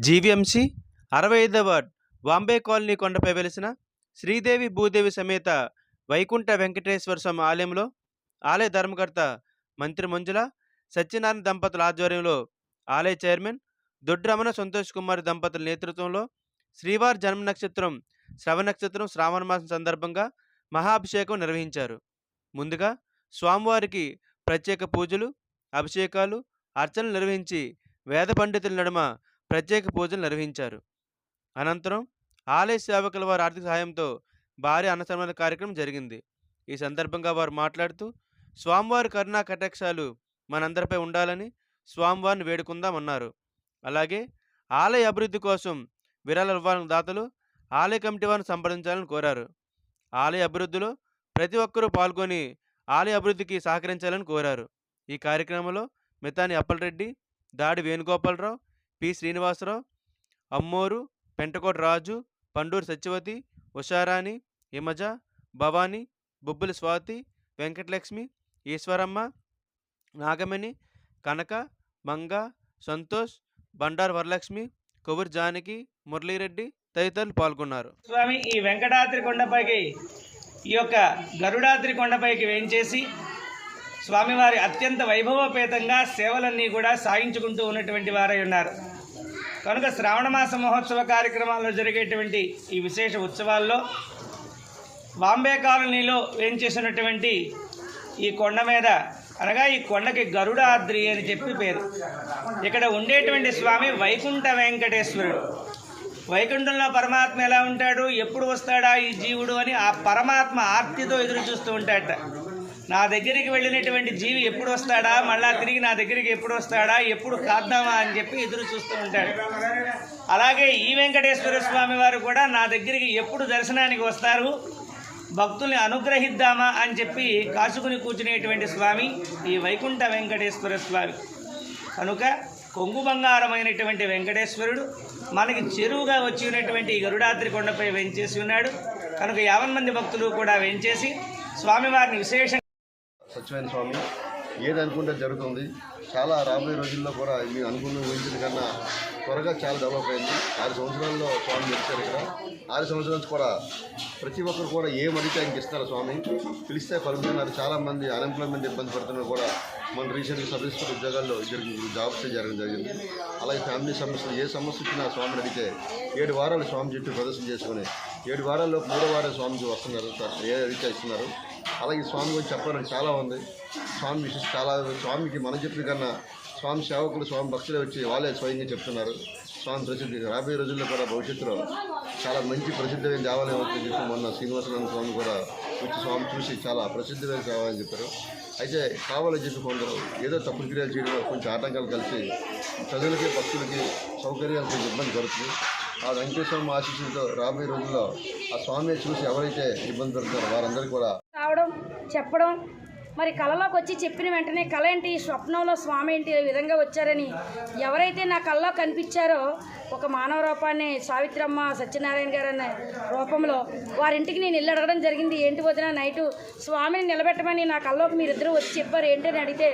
GVMC అరవై ఐదవ ward Vambay colony కొండపై వెలిసిన శ్రీదేవి భూదేవి సమేత వైకుంఠ వెంకటేశ్వర స్వామి ఆలయంలో ఆలయ ధర్మకర్త మంత్రి మంజుల సత్యనారాయణ దంపతుల ఆధ్వర్యంలో ఆలయ చైర్మన్ దొడ్రమణ సంతోష్ కుమార్ దంపతుల నేతృత్వంలో శ్రీవారి జన్మ నక్షత్రం శ్రవణ నక్షత్రం శ్రావణ మాసం సందర్భంగా మహాభిషేకం నిర్వహించారు. ముందుగా స్వామివారికి ప్రత్యేక పూజలు అభిషేకాలు అర్చనలు నిర్వహించి వేద పండితుల నడుమ ప్రత్యేక పూజలు నిర్వహించారు. అనంతరం ఆలయ సేవకుల వారి ఆర్థిక సహాయంతో భారీ అన్నసంతరణ కార్యక్రమం జరిగింది. ఈ సందర్భంగా వారు మాట్లాడుతూ స్వామివారి కరుణా కటాక్షాలు మనందరిపై ఉండాలని స్వామివారిని వేడుకుందామన్నారు. అలాగే ఆలయ అభివృద్ధి కోసం విరాళ ఇవ్వాలని దాతలు ఆలయ కమిటీ వారిని సంప్రదించాలని కోరారు. ఆలయ అభివృద్ధిలో ప్రతి ఒక్కరూ పాల్గొని ఆలయ అభివృద్ధికి సహకరించాలని కోరారు. ఈ కార్యక్రమంలో మితాని అప్పలరెడ్డి దాడి వేణుగోపాలరావు పి. శ్రీనివాసరావు అమ్మోరు పెంటకోట రాజు పండూరు సత్యవతి ఉషారాణి హిమజ భవానీ బొబ్బుల స్వాతి వెంకటలక్ష్మి ఈశ్వరమ్మ నాగమణి కనక మంగ సంతోష్ బండారు వరలక్ష్మి కొవ్వూరు జానకి మురళీరెడ్డి తదితరులు పాల్గొన్నారు. స్వామి ఈ వెంకటాద్రి కొండపైకి ఈ యొక్క గరుడాద్రి కొండపైకి వేయించేసి స్వామివారి అత్యంత వైభవపేతంగా సేవలన్నీ కూడా సాగించుకుంటూ ఉన్నటువంటి వారై ఉన్నారు. కనుక శ్రావణ మాస మహోత్సవ కార్యక్రమాల్లో జరిగేటువంటి ఈ విశేష ఉత్సవాల్లో బాంబే కాలనీలో వేయించేసినటువంటి ఈ కొండ మీద అనగా ఈ కొండకి గరుడాద్రి అని చెప్పి పేరు. ఇక్కడ ఉండేటువంటి స్వామి వైకుంఠ వెంకటేశ్వరుడు. వైకుంఠంలో పరమాత్మ ఎలా ఉంటాడు? ఎప్పుడు వస్తాడా ఈ జీవుడు అని ఆ పరమాత్మ ఆర్తితో ఎదురు చూస్తూ ఉంటాడట. నా దగ్గరికి వెళ్ళినటువంటి జీవి ఎప్పుడు వస్తాడా? మళ్ళా తిరిగి నా దగ్గరికి ఎప్పుడు వస్తాడా? ఎప్పుడు కాద్దామా అని చెప్పి ఎదురు చూస్తూ ఉంటాడు. అలాగే ఈ వెంకటేశ్వర స్వామి వారు కూడా నా దగ్గరికి ఎప్పుడు దర్శనానికి వస్తారు? భక్తుల్ని అనుగ్రహిద్దామా అని చెప్పి కాచుకుని కూర్చునేటువంటి స్వామి ఈ వైకుంఠ వెంకటేశ్వర స్వామి. కనుక కొంగు బంగారమైనటువంటి వెంకటేశ్వరుడు మనకి చెరువుగా వచ్చి ఉన్నటువంటి ఈ గరుడాద్రి కొండపై వెంచేసి ఉన్నాడు. కనుక యావన్ మంది భక్తులు కూడా వెంచేసి స్వామివారిని విశేషంగా సత్యమైన స్వామి ఏది అనుకుంటే జరుగుతుంది. చాలా రాబోయే రోజుల్లో కూడా మీరు అనుకున్న ఊహించిన కన్నా త్వరగా చాలా డెవలప్ అయింది. ఆరు సంవత్సరాల్లో స్వామి వచ్చారు ఇక్కడ. ఆరు సంవత్సరాలు కూడా ప్రతి ఒక్కరు కూడా ఏం అడిగితే ఆయనకి ఇస్తారు స్వామి. పిలిస్తే పలుకుతున్నారు. చాలామంది అన్ఎంప్లాయ్మెంట్ ఇబ్బంది పడుతున్నారు కూడా. మన రీసెంట్గా సబ్ ఉద్యోగాల్లో జరిగింది జాబ్స్ జరగడం జరిగింది. అలాగే ఫ్యామిలీ సమస్యలు ఏ సమస్య వచ్చినా స్వామిని అడిగితే ఏడు వారాలు స్వామి చుట్టూ ప్రదర్శన చేసుకుని ఏడు వారాల్లో మూడో వారం స్వామికి వస్తున్నారు. ఏ అడిగితే ఇస్తున్నారు? అలాగే స్వామి గురించి చెప్పడానికి చాలా ఉంది. స్వామి విశేష చాలా స్వామికి మనం చెప్పిన కన్నా స్వామి సేవకులు స్వామి భక్తులే వచ్చి వాళ్ళే స్వయంగా చెప్తున్నారు. స్వామి ప్రసిద్ధి రాబోయే రోజుల్లో కూడా భవిష్యత్తులో చాలా మంచి ప్రసిద్ధమైన దేవాలయం అవుతుందని చెప్పి మొన్న శ్రీనివాసరామ స్వామి కూడా వచ్చి స్వామి చూసి చాలా ప్రసిద్ధమైన దేవాలయం చెప్పారు. అయితే కావాలని చెప్పి కొందరు ఏదో తప్పుడు క్రియలు చేయడంలో కొంచెం ఆటంకాలు కలిసి ప్రజలకి భక్తులకి సౌకర్యాలు కొంచెం ఇబ్బంది పడుతుంది. ఆ వెంకటేశ్వర ఆశీస్సులతో రాబోయే రోజుల్లో ఆ స్వామిని చూసి ఎవరైతే ఇబ్బంది పెడతారో వారందరికీ కూడా రావడం చెప్పడం మరి కళలోకి వచ్చి చెప్పిన వెంటనే కళ ఏంటి? స్వప్నంలో స్వామి ఏంటి? ఈ విధంగా వచ్చారని ఎవరైతే నా కళ్ళలో కనిపించారో ఒక మానవ రూపాన్ని సావిత్రమ్మ సత్యనారాయణ గారు అనే రూపంలో వారింటికి నేను ఇల్లు అడగడం జరిగింది. ఏంటి వదిన నైటు స్వామిని నిలబెట్టమని నా కళ్ళలోకి మీరిద్దరూ వచ్చి చెప్పారు. ఏంటని అడిగితే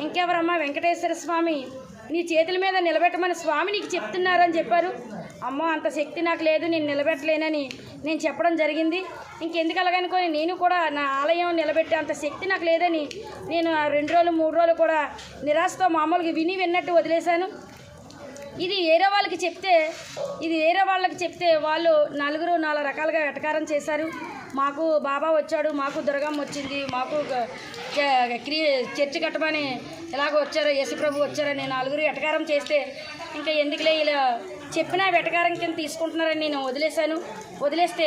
ఇంకెవరమ్మా వెంకటేశ్వర స్వామి? నీ చేతుల మీద నిలబెట్టమని స్వామి నీకు చెప్తున్నారని చెప్పారు. అమ్మో అంత శక్తి నాకు లేదు నేను నిలబెట్టలేనని నేను చెప్పడం జరిగింది. ఇంకెందుకు అలాగనుకొని నేను కూడా నా ఆలయం నిలబెట్టే అంత శక్తి నాకు లేదని నేను ఆ రెండు రోజులు మూడు రోజులు కూడా నిరాశతో మామూలుగా విని విన్నట్టు వదిలేశాను. ఇది వేరే వాళ్ళకి చెప్తే ఇది వేరే వాళ్ళకి చెప్తే వాళ్ళు నలుగురు నాలుగు రకాలుగా వెటకారం చేశారు. మాకు బాబా వచ్చాడు మాకు దుర్గమ్మ వచ్చింది మాకు క్రీ చర్చి కట్టమని ఎలాగో వచ్చారో యేసుప్రభు వచ్చారని నలుగురు ఎటకారం చేస్తే ఇంకా ఎందుకులే ఇలా చెప్పినా వెటకారం కింద తీసుకుంటున్నారని నేను వదిలేశాను. వదిలేస్తే